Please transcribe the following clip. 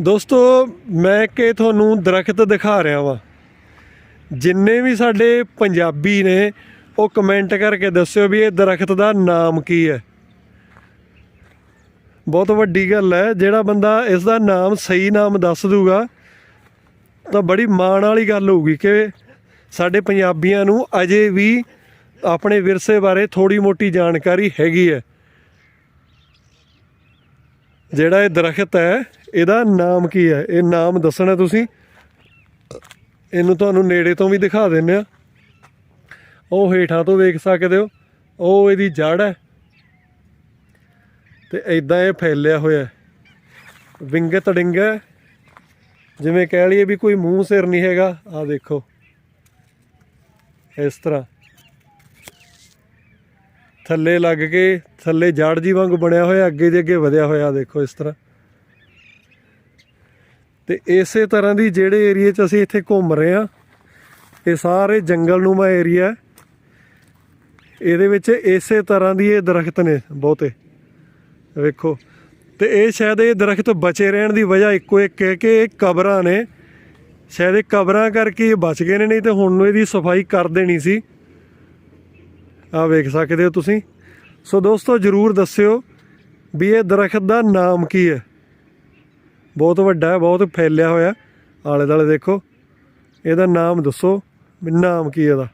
ਦੋਸਤੋ, ਮੈਂ ਕਿ ਤੁਹਾਨੂੰ ਦਰਖਤ ਦਿਖਾ ਰਿਹਾ ਵਾਂ। ਜਿੰਨੇ ਵੀ ਸਾਡੇ ਪੰਜਾਬੀ ਨੇ, ਉਹ ਕਮੈਂਟ ਕਰਕੇ ਦੱਸਿਓ ਵੀ ਇਹ ਦਰਖਤ ਦਾ ਨਾਮ ਕੀ ਹੈ। ਬਹੁਤ ਵੱਡੀ ਗੱਲ ਹੈ, ਜਿਹੜਾ ਬੰਦਾ ਇਸ ਦਾ ਨਾਮ ਸਹੀ ਨਾਮ ਦੱਸ ਦੂਗਾ, ਤਾਂ ਬੜੀ ਮਾਣ ਵਾਲੀ ਗੱਲ ਹੋਊਗੀ ਕਿ ਸਾਡੇ ਪੰਜਾਬੀਆਂ ਨੂੰ ਅਜੇ ਵੀ ਆਪਣੇ ਵਿਰਸੇ ਬਾਰੇ ਥੋੜੀ ਮੋਟੀ ਜਾਣਕਾਰੀ ਹੈਗੀ ਹੈ। ਜਿਹੜਾ ਇਹ ਦਰਖਤ ਹੈ, ਇਹਦਾ ਨਾਮ ਕੀ ਹੈ? ਇਹ ਨਾਮ ਦੱਸਣਾ ਤੁਸੀਂ? ਇਹਨੂੰ ਤੁਹਾਨੂੰ ਨੇੜੇ ਤੋਂ ਵੀ ਦਿਖਾ ਦਿੰਨੇ ਆ ਉਹ ਹੇਠਾਂ ਤੋਂ ਵੇਖ ਸਕਦੇ ਹੋ। ਉਹ ਇਹਦੀ ਜੜ ਹੈ। ਤੇ ਐਦਾਂ ਇਹ ਫੈਲਿਆ ਹੋਇਆ ਹੈ। ਵਿੰਗਤ ਡਿੰਗਾ ਹੈ। ਜਿਵੇਂ ਕਹਿ ਲਈਏ ਵੀ ਕੋਈ ਮੂੰਹ ਸਿਰ ਨਹੀਂ ਹੈਗਾ। ਆ ਦੇਖੋ। ਇਸ ਤਰ੍ਹਾਂ। ਥੱਲੇ ਲੱਗ ਕੇ ਥੱਲੇ ਜੜ ਜੀ ਵਾਂਗ ਬਣਿਆ ਹੋਇਆ, ਅੱਗੇ ਦੇ ਅੱਗੇ ਵਧਿਆ ਹੋਇਆ, ਦੇਖੋ ਇਸ ਤਰ੍ਹਾਂ। ਤੇ ਇਸੇ ਤਰ੍ਹਾਂ ਦੀ ਜਿਹੜੇ ਏਰੀਏ 'ਚ ਅਸੀਂ ਇੱਥੇ ਘੁੰਮ ਰਹੇ ਆ ਇਹ ਸਾਰੇ ਜੰਗਲ ਨੂਮਾ ਏਰੀਆ ਇਹਦੇ ਵਿੱਚ ਇਸੇ ਤਰ੍ਹਾਂ ਦੀ ਇਹ ਦਰਖਤ ਨੇ ਬਹੁਤੇ, ਵੇਖੋ। ਤੇ ਇਹ ਸ਼ਾਇਦ ਇਹ ਦਰਖਤ ਬਚੇ ਰਹਿਣ ਦੀ ਵਜ੍ਹਾ ਇੱਕੋ ਇੱਕ ਹੈ ਕਿ ਇਹ ਕਬਰਾਂ ਨੇ, ਸ਼ਾਇਦ ਇਹ ਕਬਰਾਂ ਕਰਕੇ ਇਹ ਬਚ ਗਏ ਨੇ, ਨਹੀਂ ਤੇ ਹੁਣ ਨੂੰ ਇਹਦੀ ਸਫ਼ਾਈ ਕਰ ਦੇਣੀ ਸੀ। ਆ ਵੇਖ ਸਕਦੇ ਹੋ ਤੁਸੀਂ। ਸੋ ਦੋਸਤੋ, ਜਰੂਰ ਦੱਸਿਓ ਵੀ ਇਹ ਦਰਖਤ ਦਾ ਨਾਮ ਕੀ ਹੈ। ਬਹੁਤ ਵੱਡਾ ਹੈ, ਬਹੁਤ ਫੈਲਿਆ ਹੋਇਆ। ਆਲੇ ਦਾਲੇ ਦੇਖੋ, ਇਹਦਾ ਨਾਮ ਦੱਸੋ ਵੀ ਨਾਮ ਕੀ ਇਹਦਾ।